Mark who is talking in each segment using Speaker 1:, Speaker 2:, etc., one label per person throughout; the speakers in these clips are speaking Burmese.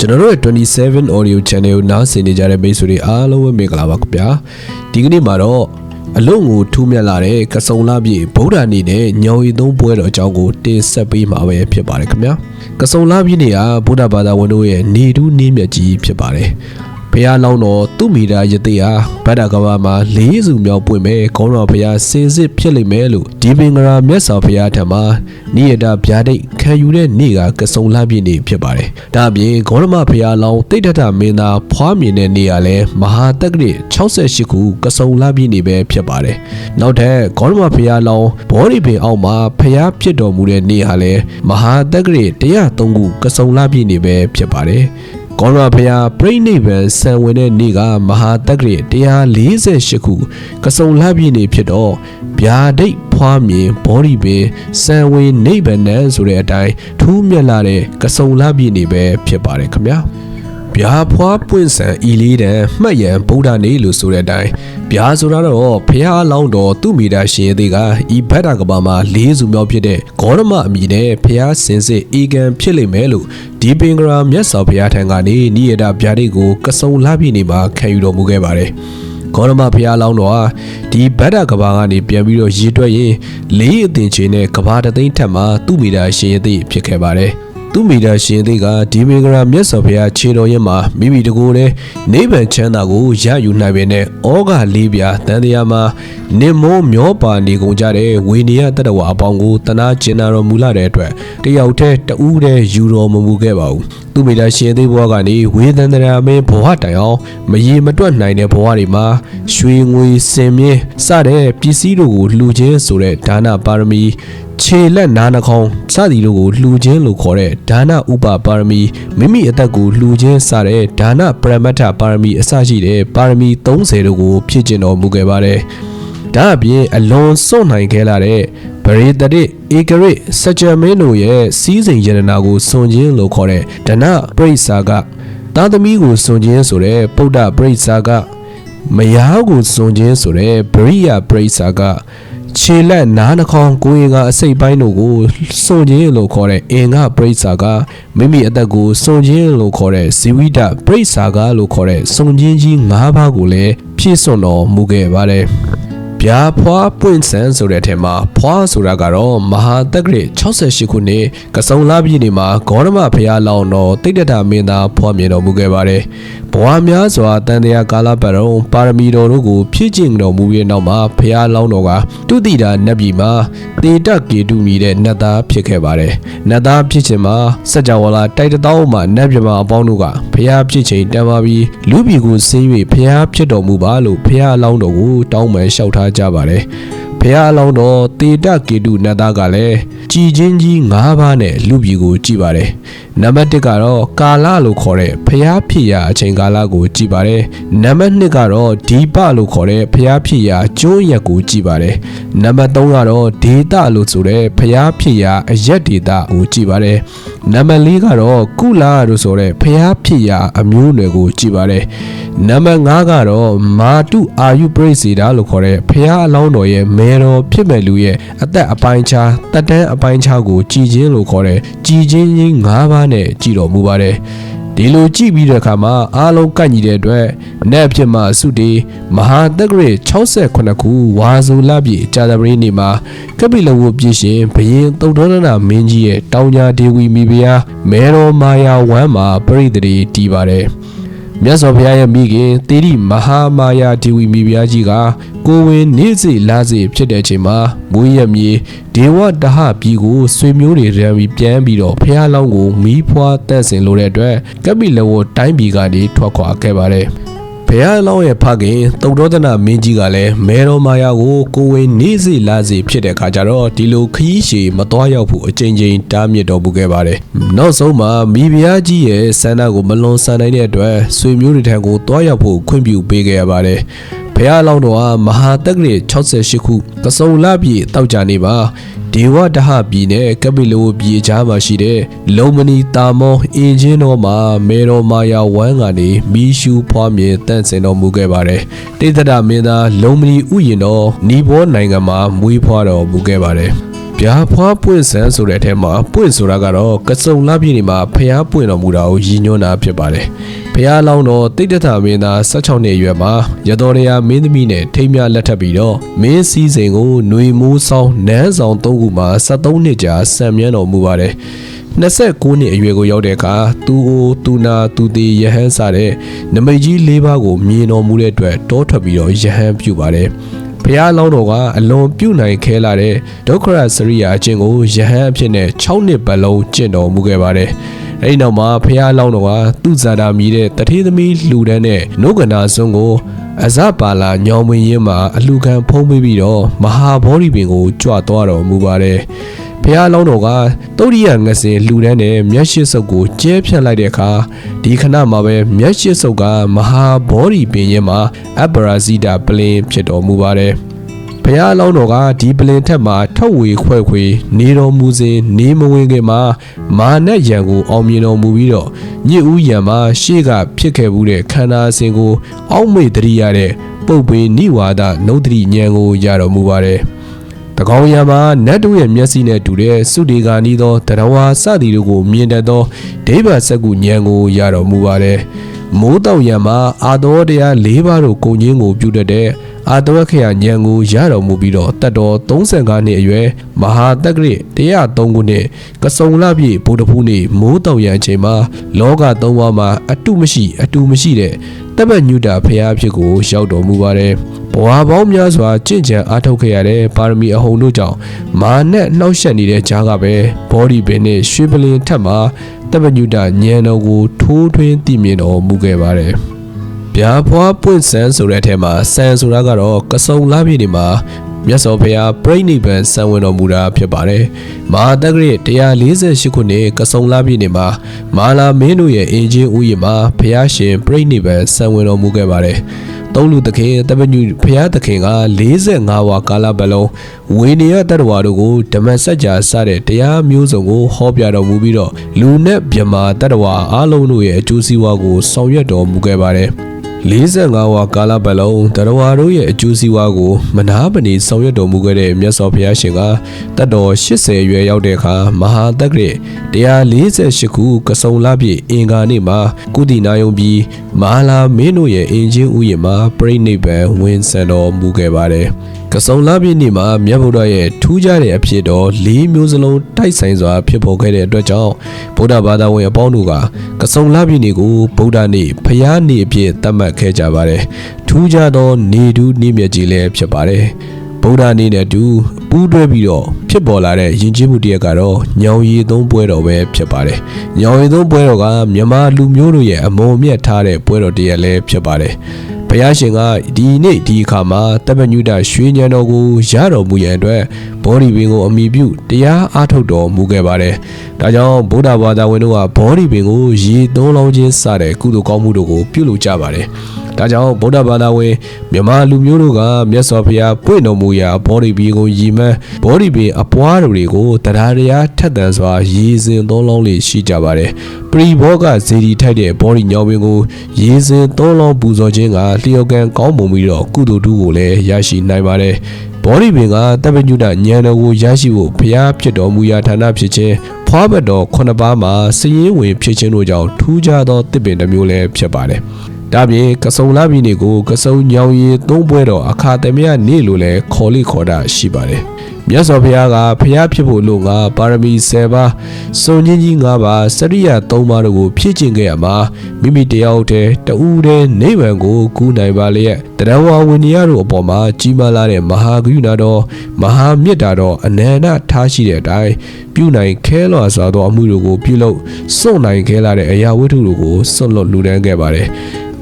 Speaker 1: ကျွန်တော်တို့ရဲ့27 audio channel ကိုနားဆင်နေကြတဲ့မိတ်ဆွေတွေအားလုံးပဲမင်္ဂလာပါခင်ဗျာဒီကနေ့မှာတော့အလုံးကိုထူးမြတ်လာတဲ့ကစုံလာပြည့်ဗုဒ္ဓနေ့နဲ့ညောင်ရီသုံးပွဲတော်အကြောင်းကိုတင်ဆက်ပေးမှာပဲဖြစ်ပါတယ်ခင်ဗျာကစုံလာပြည့်နေ့ကဗုဒ္ဓဘာသာဝင်တို့ရဲ့နေထူးနေမြတ်ကြီးဖြစ်ပါတယ် ဘုရားလောင်းတော်သူမိတာယတိဟာဗဒ္ဒကဘာမှာလေးစုမြောက်ပွင့်မဲ့ခေါင်းတော်ဘုရားစင်စစ်ဖြစ်လိမ့်မယ်လို့ဒီပင်ကရာမြတ်စွာဘုရားထံမှာနိယတာဗျာဒိတ်ခံယူတဲ့နေ့ကကစုံလာပြည့်နေ့ဖြစ်ပါတယ်။ဒါအပြင်ဂေါရမဘုရားလောင်းတိဋ္ဌထမင်းသားဖွားမြင်တဲ့နေ့ကလည်းမဟာတက္ကရာ68ခုကစုံလာပြည့်နေ့ပဲဖြစ်ပါတယ်။နောက်ထပ်ဂေါရမဘုရားလောင်းဘောဓိပင်အောက်မှာဘုရားဖြစ်တော်မူတဲ့နေ့ဟာလည်းမဟာတက္ကရာ103ခုကစုံလာပြည့်နေ့ပဲဖြစ်ပါတယ်။ ကောရဘုရားပြိဋိဘံဆံဝင်တဲ့နေ့ကမဟာတက္ကရာ148ခုကစုံလပြည့်နေ့ဖြစ်တော့ဗျာဒိတ်ဖွားမြင်ဘောဓိပင်ဆံဝင်နိဗ္ဗာန်ဆိုတဲ့အတိုင်းထူးမြတ်လာတဲ့ကစုံလပြည့်နေ့ပဲဖြစ်ပါတယ်ခင်ဗျာ ဗျာဖွားပွင့်ဆန်ဤလေးတန်မှတ်ရန်ဗုဒ္ဓနေလို့ဆိုတဲ့အတိုင်းဗျာဆိုတာတော့ဖះအလောင်းတော်သူ့မိသားရှင်သေးကဤဘတ်တာကဘာမှာလေးစုမြောက်ဖြစ်တဲ့ဂေါရမအမိနဲ့ဖះစင်စစ်အေကံဖြစ်လိမ့်မယ်လို့ဒီပင်ကရာမြတ်စွာဘုရားထံကနေနိယတာဗျာဒိတ်ကိုကစုံလာပြည့်နေမှာခံယူတော်မူခဲ့ပါတယ်ဂေါရမဘုရားလောင်းတော်ဟာဒီဗဒ္ဒကဘာကနေပြန်ပြီးတော့ရည်တွက်ရင်လေးအသင်ချင်းနဲ့ကဘာတသိန်းထက်မှသူ့မိသားရှင်ရဲ့သိဖြစ်ခဲ့ပါတယ်။ သူမိတာရှင်သေးကဒီမင်္ဂလာမြတ်စွာဘုရားခြေတော်ရင်မှာမိမိတကိုယ်နဲ့နိဗ္ဗာန်ချမ်းသာကိုရယူနိုင်ပေနဲ့ဩဃလေးပြာတန်တရားမှာနင်မောမျောပါနေကုန်ကြတဲ့ဝေနေယတတဝအပေါင်းကိုတနာကျင်နာတော်မူလာတဲ့အတွက်တယောက်တည်းတဦးတည်းယူတော်မမူခဲ့ပါဘူးသူမိတာရှင်သေးဘဝကနေဝေသန္တရာမင်းဘဝတိုင်အောင်မရေမတွက်နိုင်တဲ့ဘဝတွေမှာရွှေငွေစင်မြင့်စတဲ့ပစ္စည်းတို့ကိုလှူခြင်းဆိုတဲ့ဒါနပါရမီ ခြေလက်နားနှာခေါင်းစသည်တို့ကိုလှူခြင်းလို့ခေါ်တဲ့ဒါနဥပပါရမီမိမိအသက်ကိုလှူခြင်းစတဲ့ဒါနပရမတ္ထပါရမီအစရှိတဲ့ပါရမီ30တို့ကိုဖြည့်ကျင့်တော်မူခဲ့ပါတယ်။ဒါအပြင်အလွန်စွန့်နိုင်ခဲ့လာတဲ့ဗရေတရစ်ဧကရစ်စကြမင်းတို့ရဲ့စီးစိမ်ယန္တနာကိုစွန့်ခြင်းလို့ခေါ်တဲ့ဒနပရိစ္ဆာကသာသမီကိုစွန့်ခြင်းဆိုတဲ့ပုဒ္ဓပရိစ္ဆာကမယားကိုစွန့်ခြင်းဆိုတဲ့ဗရိယပရိစ္ဆာက ခြေလက်နားနှာခေါင်းကိုယ်ရင်ကအစိတ်ပိုင်းတို့ကိုစွန့်ခြင်းလို့ခေါ်တဲ့အင်္ဂပရိစ္ဆာကမိမိအသက်ကိုစွန့်ခြင်းလို့ခေါ်တဲ့ဇီဝိတပရိစ္ဆာကလို့ခေါ်တဲ့စွန့်ခြင်းကြီး၅ပါးကိုလည်းဖြည့်စွန့်တော်မူခဲ့ပါတယ် ဗျာဖွာပွင့်ဆန်ဆိုတဲ့အထက်မှာဖွာဆိုတာကတော့မဟာတက္ကရာ68ခုနှစ်ကစုံလာပြည်နေမှာဂေါရမဘုရားလောင်းတော်တိတ်တတာမင်းသားဖွာမြင်တော်မူခဲ့ပါတယ်ဘဝများစွာတန်တရားကာလပတ်တော်ပါရမီတော်တို့ကိုဖြည့်ကျင့်တော်မူရဲ့နောက်မှာဘုရားလောင်းတော်ကတုတိတာနတ်ပြည်မှာတေတကေတုမြည်တဲ့နတ်သားဖြစ်ခဲ့ပါတယ်နတ်သားဖြစ်ခြင်းမှာစัจ java လာတိုက်တောင်းမှာနတ်ပြမအပေါင်းတို့ကဘုရားဖြစ်ခြင်းတန်ပါပြီးလူပြည်ကိုဆင်း၍ဘုရားဖြစ်တော်မူပါလို့ဘုရားလောင်းတော်ကိုတောင်းပန်လျှောက်ထားကြပါတယ်ဘုရားအလောင်းတော်တေတကေတုနတ်သားကလည်းကြည်ချင်းကြီး၅ပါးနဲ့လူပြည်ကိုကြည်ပါတယ်နံပါတ်1ကတော့ကာလလို့ခေါ်တဲ့ဖျားဖြစ်ရာအချိန်ကာလကိုကြည်ပါတယ်နံပါတ်2ကတော့ဒီပလို့ခေါ်တဲ့ဖျားဖြစ်ရာကျိုးရက်ကိုကြည်ပါတယ်နံပါတ်3ကတော့ဒေတာလို့ဆိုတဲ့ဖျားဖြစ်ရာအရက်ဒေတာကိုကြည်ပါတယ် နံပါတ်4ကတော့ကုလာလို့ဆိုတဲ့ဖျားဖြစ်ရာအမျိုးအနွယ်ကိုကြည်ပါတယ်နံပါတ်5ကတော့မာတုအာယုပရိစေတာလို့ခေါ်တဲ့ဖျားအလောင်းတော်ရဲ့မဲတော်ဖြစ်မဲ့လူရဲ့အသက်အပိုင်းခြားတက်တန်းအပိုင်းခြားကိုကြည်ခြင်းလို့ခေါ်တဲ့ကြည်ခြင်းကြီး၅ပါးနဲ့ကြည်တော်မူပါတယ် ဒီလိုကြည့်ပြီးတဲ့အခါမှာအားလုံးကန့်ညီတဲ့အတွက်နက်ဖြစ်မှစုတေမဟာတက္ကရာ68ခုဝါဇူလပြည်ကြာသပတေးနေ့မှာကပိလဝုပြည်ရှင်ဘရင်သုတ်တော်နာမင်းကြီးရဲ့တောင်ညာဒေဝီမိဖုရားမဲတော်မာယာဝမ်းမှာပရိသေတည်ပါတယ် မြတ်စွာဘုရားရဲ့မိခင်တေရီမဟာမာယာဒေဝီမိဖုရားကြီးကကိုဝင်နေ့စီလာစီဖြစ်တဲ့အချိန်မှာမွေးရမြေဒေဝတဟပြည်ကိုဆွေမျိုးတွေရံပြီးပြန်ပြီးတော့ဖះလောင်းကိုမီးဖွားတက်ဆင်လို့တဲ့အတွက်ကပိလဝတိုင်းပြည်ကနေထွက်ခွာခဲ့ပါတယ် ဘုရားလောင်းရဲ့ဖခင်တုတ်တော်ဒနာမင်းကြီးကလည်းမဲတော်မာယာကိုကိုဝင်နေစီလာစီဖြစ်တဲ့ခါကျတော့ဒီလိုခရီးရှည်မသွားရောက်ဖို့အချိန်ချင်းတားမြစ်တော်မူခဲ့ပါတယ်။နောက်ဆုံးမှာမိဖုရားကြီးရဲ့ဆန္ဒကိုမလွန်ဆန်နိုင်တဲ့အတွက်ဆွေမျိုးတွေထံကိုသွားရောက်ဖို့ခွင့်ပြုပေးခဲ့ရပါတယ်။ဘုရားလောင်းတော်ဟာမဟာတက္ကရာ68ခုကစုံလပြည်တောက်ကြနေပါဒေဝတဟပြည်နဲ့ကပိလိုပြည်ကြားမှာရှိတဲ့လုံမနီတာမောအင်ဂျင်တော်မှာမေတော်မာယာဝမ်းကနေမီးရှူဖွားမြင်တန့်စင်တော်မူခဲ့ပါတယ်တိတ္တရမင်းသားလုံမနီဥယျင်တော်နီဘောနိုင်ငံမှာမွေးဖွားတော်မူခဲ့ပါတယ် ဗျာဖွားပွင့်ဆန်းဆိုတဲ့အထက်မှာပွင့်ဆိုတာကတော့ကစုံလပြည့်နေမှာဖျားပွင့်တော်မူတာကိုရည်ညွှန်းတာဖြစ်ပါတယ်။ဖျားလောင်းတော်တိတ်တထမင်းသား16နှစ်အရွယ်မှာရတော်ရယာမင်းသမီးနဲ့ထိမ်းမြလက်ထပ်ပြီးတော့မင်းစည်းစိမ်ကိုຫນွေမိုးဆောင်နန်းဆောင်၃ခုမှာ73နှစ်ကြာဆံမြန်းတော်မူပါတယ်။29နှစ်အရွယ်ကိုရောက်တဲ့အခါသူအိုသူနာသူသေးယဟန်စတဲ့နမိတ်ကြီး၄ပါးကိုမြင်တော်မူတဲ့အတွက်တောထွက်ပြီးတော့ယဟန်ပြုပါတယ်။ ဘုရားလောင်းတော်ကအလွန်ပြုနိုင်ခဲလာတဲ့ဒုက္ခရစရိယာအချင်းကိုယဟန်အဖြစ်နဲ့6နှစ်ပတ်လုံးကျင့်တော်မူခဲ့ပါတယ်။အဲဒီနောက်မှာဖះလောင်းတော်ကသူ့ဇာတာမြည်တဲ့တထေးသမီးလူတန်းနဲ့နုကနာစွန်းကိုအဇပါလာညောင်မင်းရင်မှာအလူခံဖုံးပေးပြီးတော့မဟာဗောဓိပင်ကိုကြွသွားတော်မူပါတယ်။ ဘုရားလောင်းတော်ကတုတ်ရိယငစင်လှူဒန်းတဲ့မျက်ရှိစုပ်ကိုကျဲဖြတ်လိုက်တဲ့အခါဒီခဏမှာပဲမျက်ရှိစုပ်ကမဟာဘောဓိပင်ရင်မှာအပရာဇိတာပလင်ဖြစ်တော်မူပါတယ်ဘုရားလောင်းတော်ကဒီပလင်ထက်မှာထုတ်ဝေခွဲခွေ နေတော်မူစဉ်နေမဝင်ခင်မှာမာနက်ရံကိုအောင်မြင်တော်မူပြီးတော့ညစ်ဦးရံမှာရှေ့ကဖြစ်ခဲ့မှုတဲ့ခန္ဓာအစဉ်ကို အောက်မေ့တရိရတဲ့ပုပ်ပေနိဝါဒနှုတ်တရိဉာဏ်ကိုရတော်မူပါတယ်။ တကောင်ရံမှာနတ်တို့ရဲ့မျက်စိနဲ့တူတဲ့စုဒေဂာနီးသောတရဝါစသည်တို့ကိုမြင်တတ်သောဒိဗ္ဗစက္ကုဉာဏ်ကိုရတော်မူပါတယ်။ မိုးတောင်ရံမှာအာတော်တရား၄ပါးတို့ကိုငင်းကိုပြုတတ်တဲ့အာတဝခရဉာဏ်ကိုရတော်မူပြီးတော့တတ်တော်35နှစ်အရွယ်မဟာတက္ကရာ103ခုနှစ်ကစုံလပြည့်ဗုဒ္ဓဖူးနေ့မိုးတောင်ရံအချိန်မှာလောကသုံးပါးမှာအတုမရှိ အတူမရှိတဲ့တပည့်ညုတာဖရာဖြစ်ကိုရောက်တော်မူပါတယ်။ဘဝပေါင်းများစွာကြင့်ကြံအားထုတ်ခဲ့ရတဲ့ပါရမီအဟုန်တို့ကြောင့်မာနဲ့နှောက်ယှက်နေတဲ့ကြားကပဲဘောဒီပင်နဲ့ရွှေပလင်ထက်မှာ တပည့်ညုတာဉာဏ်တော်ကိုထိုးထွင်းသိမြင်တော်မူခဲ့ပါတယ်။ဗျာဖွားပွင့်ဆန်းဆိုတဲ့အထက်မှာဆန်ဆိုတာကတော့ကစုံလာပြည့်နေမှာ မြတ်စွာဘုရားပြိဋိဘံစံဝင်တော်မူတာဖြစ်ပါတယ်။မဟာတက္ကရာ148ခုနှစ်ကစုံလာပြည်နယ်မှာမာလာမင်းတို့ရဲ့အင်ဂျင်ဥယျာဉ်မှာဘုရားရှင်ပြိဋိဘံစံဝင်တော်မူခဲ့ပါတယ်။သုံးလူသခင်တပညုဘုရားသခင်က45ဝါကာလပတ်လုံးဝေနေရတတ္တဝါတို့ကိုဓမ္မစကြာစတဲ့တရားမျိုးစုံကိုဟောပြတော်မူပြီးတော့လူနဲ့မြမာတတ္တဝါအားလုံးတို့ရဲ့အကျိုးစီးပွားကိုဆောင်ရွက်တော်မူခဲ့ပါတယ်။ 45ဝါကာလပတ်လုံးတရဝါတို့ရဲ့အကျိုးစီးပွားကိုမနာပဏီဆောင်ရွက်တော်မူခဲ့တဲ့မြတ်စွာဘုရားရှင်ကတတ်တော်80ရွယ်ရောက်တဲ့အခါမဟာတက္ကရာ148ခုကစုံလပြည့်အင်္ဂါနေ့မှာကုသီနာယုံပြီးမာလာမင်းတို့ရဲ့အင်ချင်းဥယျာဉ်မှာပြိဋိဘံဝင်ဆန်တော်မူခဲ့ပါတယ်။ကစုံလပြည့်နေ့မှာမြတ်ဗုဒ္ဓရဲ့ထူးခြားတဲ့အဖြစ်တော်၄မျိုးစလုံးတိုက်ဆိုင်စွာဖြစ်ပေါ်ခဲ့တဲ့အတွက်ကြောင့်ဗုဒ္ဓဘာသာဝင်အပေါင်းတို့ကကစုံလပြည့်နေ့ကိုဗုဒ္ဓနေ့ဖျားနေ့အဖြစ်သတ်မှတ်ခဲ့ကြပါတယ်ထူးခြားသောနေထူးနေ့မြတ်ကြီးလည်းဖြစ်ပါတယ်ဗုဒ္ဓနေ့နဲ့အတူပူးတွဲပြီးတော့ဖြစ်ပေါ်လာတဲ့ယဉ်ကျေးမှုတစ်ရပ်ကတော့ညောင်ရည်သုံးပွဲတော်ပဲဖြစ်ပါတယ်။ညောင်ရည်သုံးပွဲတော်ကမြန်မာလူမျိုးတို့ရဲ့အမုံအမြတ်ထားတဲ့ပွဲတော်တစ်ရပ်လည်းဖြစ်ပါတယ်။ ဘုရားရှင်ကဒီနေ့ဒီအခါမှာတပညုတရွှေဉဏ်တော်ကိုရတော်မူရန်အတွက်ဘောဓိပင်ကိုအမိပြုတရားအားထုတ်တော်မူခဲ့ပါတယ်။ဒါကြောင့်ဗုဒ္ဓဘာသာဝင်တို့ကဘောဓိပင်ကိုရေသုံးလုံးချင်းစတဲ့ကုသိုလ်ကောင်းမှုတို့ကိုပြုလုပ်ကြပါတယ်။ ဒါကြောင့်ဗုဒ္ဓဘာသာဝင်မြန်မာလူမျိုးတို့ကမြတ်စွာဘုရားပွင့်တော်မူရာဘောဓိပင်ကိုရည်မှန်းဘောဓိပင်အပွားတွေကိုတရားတရားထက်သန်စွာရည်စင်သုံးလုံးလေးရှိကြပါတယ်။ပရိဘောကဇေဒီထိုက်တဲ့ဘောဓိညောင်ပင်ကိုရည်စင်သုံးလုံးပူဇော်ခြင်းကလျှော်ကန်ကောင်းမွန်ပြီးတော့ကုသိုလ်ထူးကိုလည်းရရှိနိုင်ပါတယ်။ဘောဓိပင်ကတပ္ပညုတဉာဏ်တော်ကိုရရှိဖို့ဘုရားဖြစ်တော်မူရာဌာနဖြစ်ခြင်းဖွားဘတ်တော်ခုနှစ်ပါးမှာစည်ရင်ဝင်ဖြစ်ခြင်းတို့ကြောင့်ထူးခြားသောတစ်ပင်တစ်မျိုးလည်းဖြစ်ပါတယ်။ ဒါပြင်ကစုံလာပြီနေကိုကစုံညောင်ရည်သုံးပွဲတော်အခါသမယနေ့လိုလဲခေါ်လိခေါ်တာရှိပါတယ်မြတ်စွာဘုရားကဘုရားဖြစ်ဖို့လို့ငါပါရမီ10ပါးစုံချင်းကြီး9ပါးစရိယ3ပါးတို့ကိုဖြည့်ကျင့်ခဲ့ရမှာမိမိတယောက်တည်းတူးတည်းနိဗ္ဗာန်ကိုကူးနိုင်ပါလျက်တရဝဝိနည်းတို့အပေါ်မှာကြီးမားလာတဲ့မဟာကရုဏာတော်မဟာမေတ္တာတော်အနန္တထားရှိတဲ့အတိုင်းပြုနိုင်ခဲလွာစွာသောအမှုတို့ကိုပြုလုပ်စွန့်နိုင်ခဲလာတဲ့အရာဝတ္ထုတို့ကိုစွန့်လွတ်လူဒန်းခဲ့ပါတယ်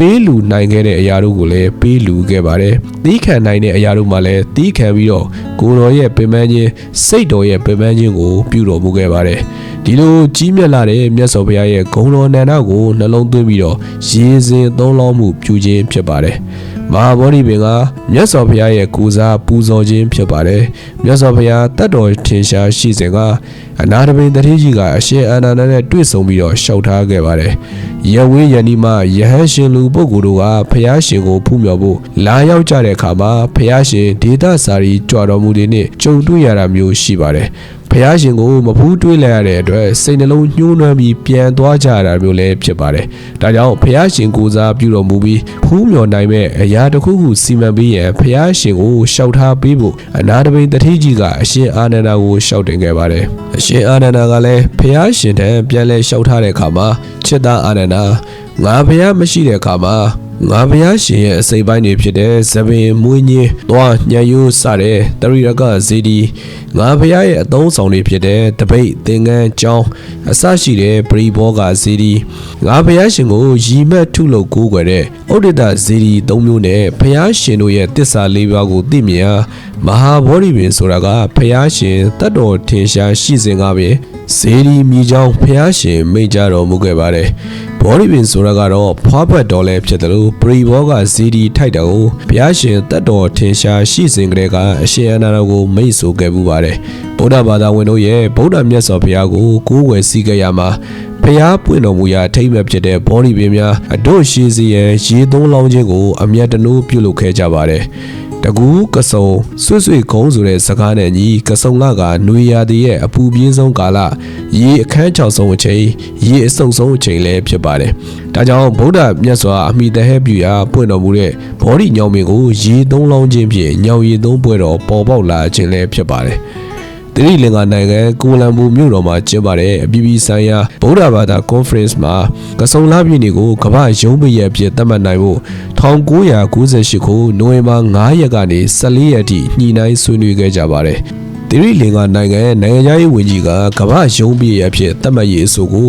Speaker 1: ပေးလူနိုင်ခဲ့တဲ့အရာတို့ကိုလည်းပေးလူခဲ့ပါတယ်။သီးခံနိုင်တဲ့အရာတို့မှလည်းသီးခံပြီးတော့ကိုတော်ရဲ့ပင်ပန်းခြင်းစိတ်တော်ရဲ့ပင်ပန်းခြင်းကိုပြုတော်မူခဲ့ပါတယ်။ဒီလိုကြီးမြတ်လာတဲ့မြတ်စွာဘုရားရဲ့ဂုဏ်တော်နန္ဒကိုနှလုံးသွင်းပြီးတော့ရေစဉ်သုံးလောမှုပြုခြင်းဖြစ်ပါတယ်။ မဟာဗောဓိပင်ကမြတ်စွာဘုရားရဲ့ကိုစားပူဇော်ခြင်းဖြစ်ပါတယ်။မြတ်စွာဘုရားတတ်တော်ထင်ရှားရှိစဉ်ကအနာတပင်တတိကြီးကအရှင်အာနန္ဒနဲ့တွေ့ဆုံပြီးတော့ရှောက်ထားခဲ့ပါတယ်။ရဝေးယန္ဒီမယဟန်ရှင်လူပုဂ္ဂိုလ်တို့ကဖျားရှင်ကိုဖူးမြော်ဖို့လာရောက်ကြတဲ့အခါမှာဖျားရှင်ဒေသစာရီကြွတော်မူတွေနဲ့ကြုံတွေ့ရတာမျိုးရှိပါတယ် ဖះရှင်ကိုမဖူးတွေးလိုက်ရတဲ့အတွက်စိတ်နှလုံးညှိုးနှွမ်းပြီးပြန်သွားကြရတာမျိုးလည်းဖြစ်ပါတယ်။ဒါကြောင့်ဖះရှင်ကိုစားပြုတော်မူပြီးဖူးမြော်နိုင်မဲ့အရာတစ်ခုခုစီမံပေးရန်ဖះရှင်ကိုရှောက်ထားပေးဖို့အနာတပိန်တတိကြီးကအရှင်အာနန္ဒာကိုရှောက်တင်ခဲ့ပါတယ်။အရှင်အာနန္ဒာကလည်းဖះရှင်ထံပြန်လဲရှောက်ထားတဲ့အခါမှာချစ်သားအာနန္ဒာငါဖះမရှိတဲ့အခါမှာ ငါဘုရားရှင်ရဲ့အစိပ်ပိုင်းတွေဖြစ်တဲ့သပင်မွေးညင်းသွားညံရိုးစတဲ့တရိရကဇီဒီငါဘုရားရဲ့အသုံးဆောင်တွေဖြစ်တဲ့တပိတ်သင်္ကန်းကြောင်းအစရှိတဲ့ပရိဘောဂဇီဒီငါဘုရားရှင်ကိုရီမတ်ထုလို့ကိုးကွယ်တဲ့ဩဒိတဇီဒီ၃မျိုးနဲ့ဘုရားရှင်တို့ရဲ့တစ္ဆာ၄ပါးကိုသိမြင်အားမဟာဗောဓိပင်ဆိုတာကဘုရားရှင်တတ်တော်ထင်ရှားရှိစဉ်ကပင်ဇီဒီမိကြောင်းဘုရားရှင်မိန့်ကြတော်မူခဲ့ပါတယ်ဘောဓိပင်ဆိုတာကတော့ဖွားပတ်တော်လဲဖြစ်တယ်လို့ပရိဘောကဇီဒီထိုက်တာကိုဘုရားရှင်တတ်တော်ထင်ရှားရှိစဉ်ကတည်းကအရှင်အနန္ဒကိုမိတ်ဆိုခဲ့မှုပါတယ်ဗုဒ္ဓဘာသာဝင်တို့ရဲ့ဗုဒ္ဓမြတ်စွာဘုရားကိုကိုးကွယ်စည်းကြရမှာဘုရားပွင့်တော်မူရာအထိမ့်မဲ့ဖြစ်တဲ့ဘောဓိပင်များအတို့ရှိစီရဲ့ရေသုံးလောင်းခြင်းကိုအမျက်တနိုးပြုလုပ်ခဲ့ကြပါတယ် တကူးကစုံဆွတ်ဆွတ်ကုန်းဆိုတဲ့စကားနဲ့ညီကစုံလကနွေရာသီရဲ့အပူပြင်းဆုံးကာလရေအခန်းချောက်ဆုံးအချိန်ရေအဆုပ်ဆုံးအချိန်လည်းဖြစ်ပါတယ်။ဒါကြောင့်ဗုဒ္ဓမြတ်စွာအမိတဟဲပြုရာပွင့်တော်မူတဲ့ဘောဓိညောင်မင်းကိုရေသုံးလောင်းခြင်းဖြင့်ညောင်ရည်သုံးပွဲတော်ပေါ်ပေါက်လာခြင်းလည်းဖြစ်ပါတယ်။ တိရိလင်္ကာနိုင်ငံကိုလံဘူမြို့တော်မှာကျင်းပတဲ့အပြည်ပြည်ဆိုင်ရာဗုဒ္ဓဘာသာ conference မှာကစုံလပြည့်နေ့ကိုကမ္ဘာရုံးပရအဖြစ်သတ်မှတ်နိုင်ဖို့1998ခုနိုဝင်ဘာ9ရက်ကနေ14ရက်ထိညှိနှိုင်းဆွေးနွေးခဲ့ကြပါတယ်။တိရိလင်္ကာနိုင်ငံနိုင်ငံသားရေးဝန်ကြီးကကမ္ဘာရုံးပရအဖြစ်သတ်မှတ်ရေးအဆိုကို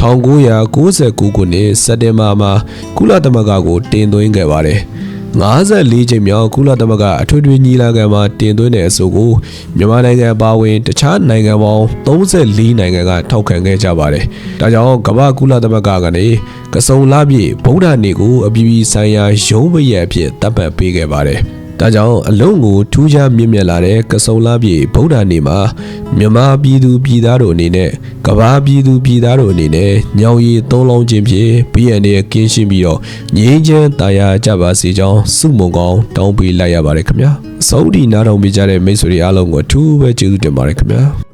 Speaker 1: 1999ခုနှစ်စက်တင်ဘာမှာကုလသမဂ္ဂကိုတင်သွင်းခဲ့ပါတယ်။ 54ချိန်မြောက်ကုလသမဂ္ဂအထွေထွေညီလာခံမှာတင်သွင်းတဲ့အဆိုကိုမြန်မာနိုင်ငံပါဝင်တခြားနိုင်ငံပေါင်း34နိုင်ငံကထောက်ခံခဲ့ကြပါတယ်။ဒါကြောင့်ကမ္ဘာကုလသမဂ္ဂကနေကစုံလပြည့်ဗုဒ္ဓနေကိုအပြည်ပြည်ဆိုင်ရာရုံးပရအဖြစ်သတ်မှတ်ပေးခဲ့ပါတယ်။ ဒါကြောင့်အလုံးကိုထူးခြားမြင့်မြတ်လာတဲ့ကစုံလပြေဗုဒ္ဓနေမှာမြန်မာပြည်သူပြည်သားတို့အနေနဲ့ကဘာပြည်သူပြည်သားတို့အနေနဲ့ညောင်ရည်သုံးလုံးခြင်းဖြင့် BND ကင်းရှင်းပြီးတော့ငြိမ်းချမ်းတရားကြပါစေကြောင်းစုမုံကောင်းတောင်းပေးလိုက်ရပါတယ်ခင်ဗျာ။စောဒီနားတော်မိကြတဲ့မိတ်ဆွေတွေအားလုံးကိုအထူးပဲကျေးဇူးတင်ပါတယ်ခင်ဗျာ။